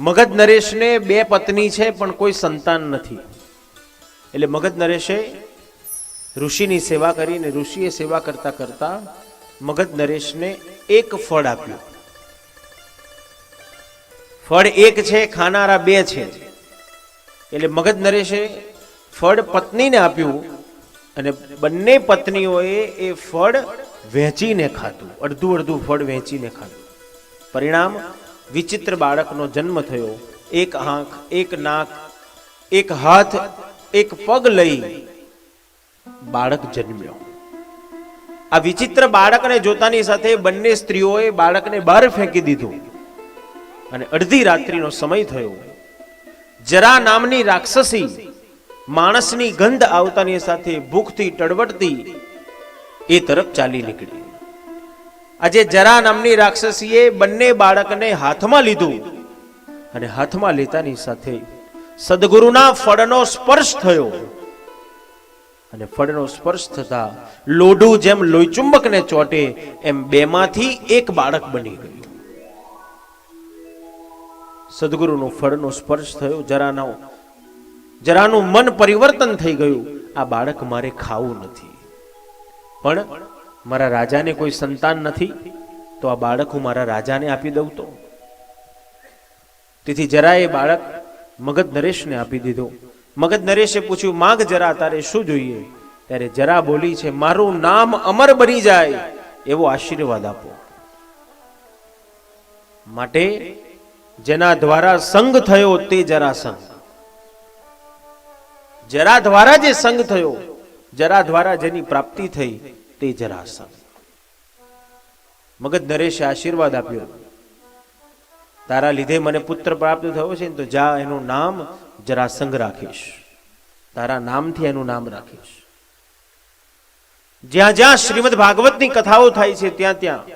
મગધ નરેશને બે પત્ની છે, પણ કોઈ સંતાન નથી. એટલે મગધ નરેશે ઋષિની સેવા કરીને, ઋષિએ સેવા કરતા કરતા મગધ નરેશને એક ફળ આપ્યું. ફળ એક છે, ખાનારા બે છે. એટલે મગધ નરેશે ફળ પત્નીને આપ્યું અને બંને પત્નીઓએ એ ફળ વહેંચીને ખાધું. અડધું અડધું ફળ વહેંચીને ખાધું. પરિણામ વિચિત્ર બાળકનો જન્મ થયો. એક આંખ, એક નાક, એક હાથ, એક પગ લઈ બાળક જન્મ્યો. આ વિચિત્ર બાળકને જોતાની સાથે બંને સ્ત્રીઓએ બાળકને બહાર ફેંકી દીધું. અને અડધી રાત્રિનો સમય થયો. જરા નામની રાક્ષસી માણસની ગંધ આવતાની સાથે ભૂખથી ટળવટતી એ તરફ ચાલી નીકળી. આજે જરા નામની રાક્ષસીએ બંને બાળકને હાથમાં લીધું અને હાથમાં લેતાની સાથે સદગુરુના ફળનો સ્પર્શ થયો. અને ફળનો સ્પર્શ થતા લોઢું જેમ લોહીચુંબકને ચોટે એમ બેમાંથી એક બાળક બની ગયું. સદગુરુનો ફળનો સ્પર્શ થયો. જરાનો, જરાનું મન પરિવર્તન થઈ ગયું. આ બાળક મારે ખાવું નથી. પણ મારા રાજાને કોઈ સંતાન નથી, તો આ બાળક હું મારા રાજાને આપી દઉં તો? તેથી જરા એ બાળક મગધ નરેશને આપી દીધો. મગધ નરેશે પૂછ્યું, માગ જરા, તારે શું જોઈએ? ત્યારે જરા બોલી છે, મારું નામ અમર બની જાય એવો આશીર્વાદ આપો. માટે જેના દ્વારા સંગ થયો તે જરા સંગ. જરા દ્વારા જે સંગ થયો, જરા દ્વારા જેની પ્રાપ્તિ થઈ તે જરા મગજ નરેશે આશીર્વાદ આપ્યો. તારા લીધે મને પુત્ર પ્રાપ્ત થયો છે ને તો જા એનું નામ જરાસંઘ રાખીશ. તારા નામથી એનું નામ રાખીશ. જ્યાં જ્યાં શ્રીમદ ભાગવતની કથાઓ થાય છે ત્યાં ત્યાં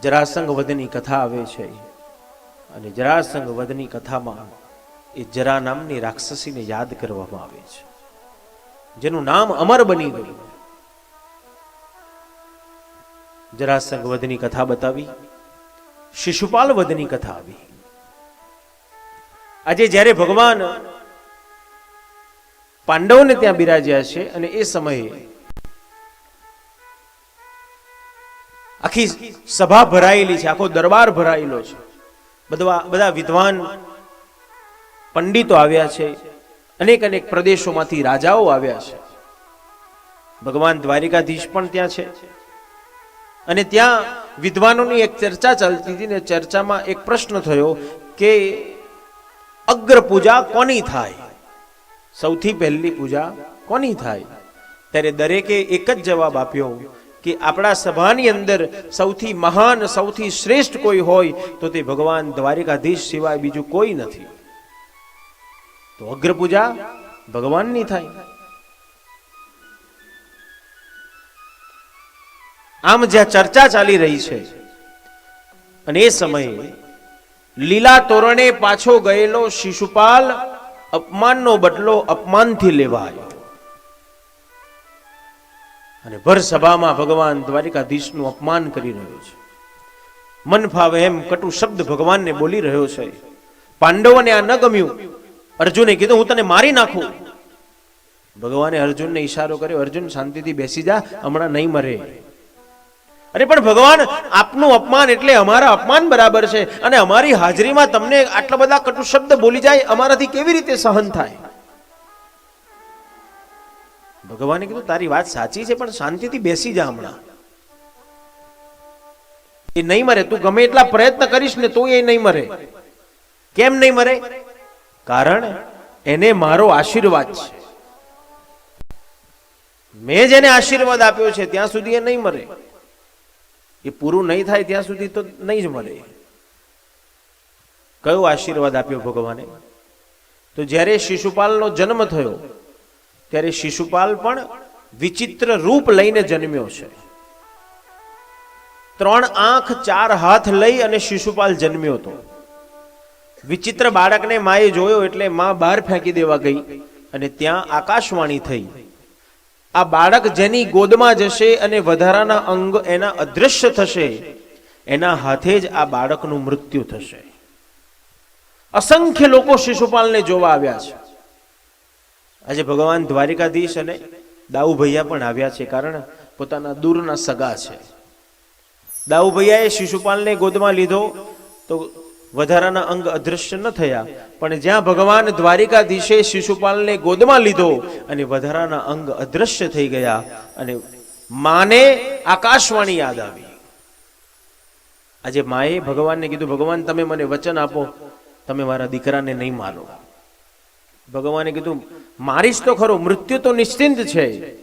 જરાસંઘ વધની કથા આવે છે. અને જરાસંઘ વધની કથામાં એ જરા નામની રાક્ષસીને યાદ કરવામાં આવે છે. જેનું નામ અમર બની ગયું. જરાસંઘ વધની કથા બતાવી, શિશુપાલ વધની કથા આવી. આજે જ્યારે ભગવાન પાંડવને ત્યાં બિરાજ્યા છે અને એ સમયે આખી સભા ભરાયેલી છે, આખો દરબાર ભરાયેલો છે. બધા બધા વિદ્વાન પંડિતો આવ્યા છે, અનેક અનેક પ્રદેશોમાંથી રાજાઓ આવ્યા છે. ભગવાન દ્વારિકાધીશ પણ ત્યાં છે. અને ત્યાં વિદ્વાનોની એક ચર્ચા ચાલતી હતી ને ચર્ચામાં એક પ્રશ્ન થયો કે અગ્ર પૂજા કોની થાય? સૌથી પહેલી પૂજા કોની થાય? ત્યારે દરેકે એક જ જવાબ આપ્યો કે આપણા સભાની અંદર સૌથી મહાન, સૌથી શ્રેષ્ઠ કોઈ હોય તો તે ભગવાન દ્વારિકાધીશ સિવાય બીજું કોઈ નથી. તો અગ્ર પૂજા ભગવાનની થાય. આમ જ્યાં ચર્ચા ચાલી રહી છે, અને એ સમયે લીલા તોરણે પાછો ગયેલો શિશુપાલ અપમાનનો બદલો અપમાનથી લેવાયો. અને ભર સભામાં ભગવાન દ્વારિકાધીશનું અપમાન કરી રહ્યો છે. મન ફાવે એમ કટુ શબ્દ ભગવાનને બોલી રહ્યો છે. પાંડવોને આ ન ગમ્યું. અર્જુને કીધું, હું તને મારી નાખું. ભગવાને અર્જુનને ઈશારો કર્યો, અર્જુન શાંતિથી બેસી જા, હમણાં નહીં મરે. અરે, પણ ભગવાન, આપનું અપમાન એટલે અમારા અપમાન બરાબર છે. અને અમારી હાજરીમાં તમને આટલા બધા કટુ શબ્દ બોલી જાય, અમારાથી કેવી રીતે સહન થાય? ભગવાને કીધું, તારી વાત સાચી છે, પણ શાંતિથી બેસી જા હમણાં. એ નહીં મરે, તું ગમે એટલા પ્રયત્ન કરીશ ને તો એ નહીં મરે. કેમ નહીં મરે? કારણ એને મારો આશીર્વાદ છે. મેં જેને આશીર્વાદ આપ્યો છે, ત્યાં સુધી એ નહીં મરે. એ પૂરું નહીં થાય ત્યાં સુધી તો નહીં જ મળે. કયો આશીર્વાદ આપ્યો ભગવાને? તો જ્યારે શિશુપાલનો જન્મ થયો, ત્યારે શિશુપાલ પણ વિચિત્ર રૂપ લઈને જન્મ્યો છે. ત્રણ આંખ, ચાર હાથ લઈ અને શિશુપાલ જન્મ્યો હતો. વિચિત્ર બાળકને માએ જોયો એટલે મા બહાર ફેંકી દેવા ગઈ અને ત્યાં આકાશવાણી થઈ. આ બાળક જેની ગોદમાં જશે અને વધારાના અંગ એના અદૃશ્ય થશે, એના હાથે જ આ બાળકનું મૃત્યુ થશે. અસંખ્ય લોકો શિશુપાલને જોવા આવ્યા છે. આજે ભગવાન દ્વારિકાધીશ અને દાઉ ભૈયા પણ આવ્યા છે કારણ પોતાના દૂરના સગા છે. દાઉ ભૈયાએ શિશુપાલને ગોદમાં લીધો તો વધારાના અંગ અદૃશ્ય ન થયા. પણ જ્યાં ભગવાન દ્વારિકાધીશે શિશુપાલને ગોદમાં લીધો અને વધારાના અંગ અદૃશ્ય થઈ ગયા અને માને આકાશવાણી યાદ આવી. આજે માએ ભગવાનને કીધું, ભગવાન, તમે મને વચન આપો. તમે મારા દીકરાને નહીં મારો ભગવાને કીધું, મારીશ તો ખરો, મૃત્યુ તો નિશ્ચિંત છે.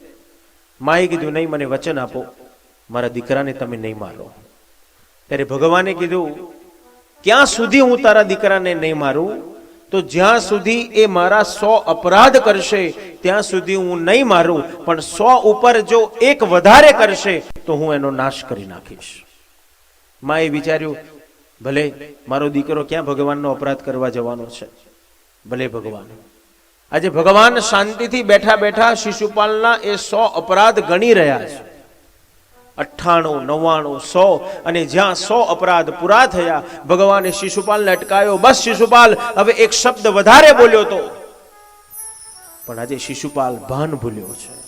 માએ કીધું, નહીં, મને વચન આપો. મારા દીકરાને તમે નહીં મારો ત્યારે ભગવાને કીધું ક્યાં સુધી હું તારા દીકરાને નહીં મારું? તો જ્યાં સુધી એ મારા સો અપરાધ કરશે, ત્યાં સુધી હું નહીં મારું. પણ સો ઉપર જો એક વધારે કરશે, તો હું એનો નાશ કરી નાખીશ. માએ વિચાર્યું, ભલે મારો દીકરો ક્યાં ભગવાનનો અપરાધ કરવા જવાનો છે? ભલે ભગવાન. આજે ભગવાન શાંતિથી બેઠા બેઠા શિશુપાલના એ સો અપરાધ ગણી રહ્યા છે. અઠ્ઠાણું, નવ્વાણું, સો અને જ્યાં સો અપરાધ પૂરા થયા, ભગવાને શિશુપાલને અટકાયો. બસ શિશુપાલ, હવે એક શબ્દ વધારે બોલ્યો તો. પણ આજે શિશુપાલ ભાન ભૂલ્યો છે.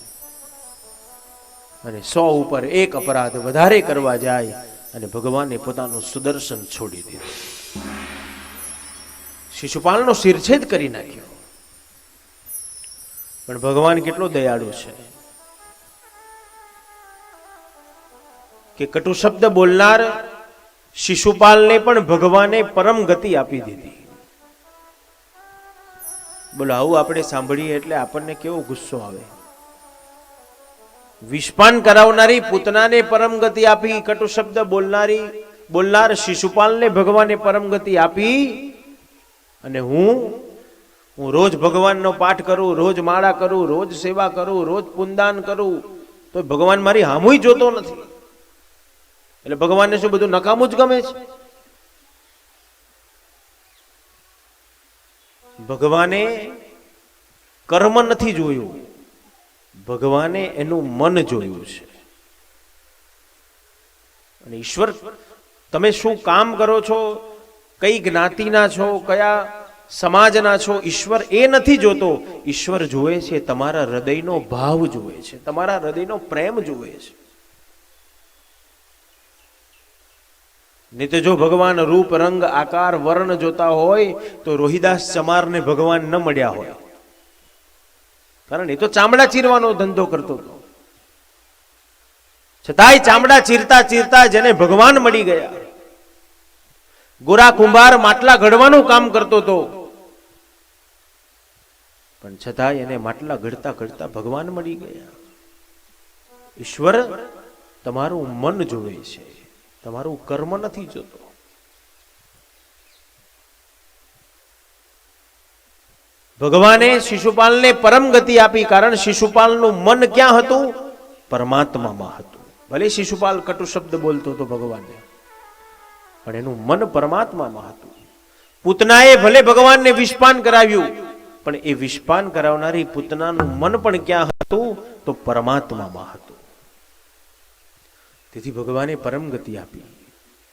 અને સો ઉપર એક અપરાધ વધારે કરવા જાય અને ભગવાને પોતાનું સુદર્શન છોડી દીધું શિશુપાલનો શિરછેદ કરી નાખ્યો. પણ ભગવાન કેટલો દયાળુ છે. કે કટુ શબ્દ બોલનાર શિશુપાલને પણ ભગવાને પરમ ગતિ આપી દીધી. બોલો, આવું આપણે સાંભળીએ એટલે આપણને કેવો ગુસ્સો આવે? વિષપાન કરાવનારી પૂતનાને પરમ ગતિ આપી, કટુ શબ્દ બોલનારી, બોલનાર શિશુપાલને ભગવાને પરમ ગતિ આપી અને હું હું રોજ ભગવાનનો પાઠ કરું, રોજ માળા કરું, રોજ સેવા કરું, રોજ પુનદાન કરું, તો ભગવાન મારી હામુય જોતો નથી. એટલે ભગવાનને શું બધું નકામું જ ગમે છે? ભગવાને કર્મ નથી જોયું. ભગવાને એનું મન જોયું છે. અને ઈશ્વર, તમે શું કામ કરો છો? કઈ જ્ઞાતિના છો? કયા સમાજના છો? ઈશ્વર એ નથી જોતો. ઈશ્વર જુએ છે, તમારા હૃદયનો ભાવ જુએ છે, તમારા હૃદયનો પ્રેમ જુએ છે. નહીં તો જો ભગવાન રૂપ રંગ આકાર વર્ણ જોતા હોય, તો રોહિદાસ ચમારને ભગવાન ન મળ્યા હોય. કારણ એ તો ચામડા ચીરવાનો ધંધો કરતો હતો. છતાંય ચામડા ચીરતા ચીરતા જેને ભગવાન મળી ગયા. ગોરા કુંભાર માટલા ઘડવાનું કામ કરતો હતો. પણ છતાંય એને માટલા ઘડતા ઘડતા ભગવાન મળી ગયા. ઈશ્વર તમારું મન જોવે છે. તમારું કર્મ નથી જોતો. ભગવાને શિશુપાલને પરમ ગતિ આપી કારણ શિશુપાલનું મન ક્યાં હતું? પરમાત્મામાં હતું. ભલે શિશુપાલ કટુ શબ્દ બોલતો હતો ભગવાનને, પણ એનું મન પરમાત્મામાં હતું. પૂતનાએ ભલે ભગવાનને વિષપાન કરાવ્યું, પણ એ વિષપાન કરાવનારી પૂતનાનું મન પણ ક્યાં હતું? તો પરમાત્મામાં હતું. તેથી ભગવાને પરમ ગતિ આપી.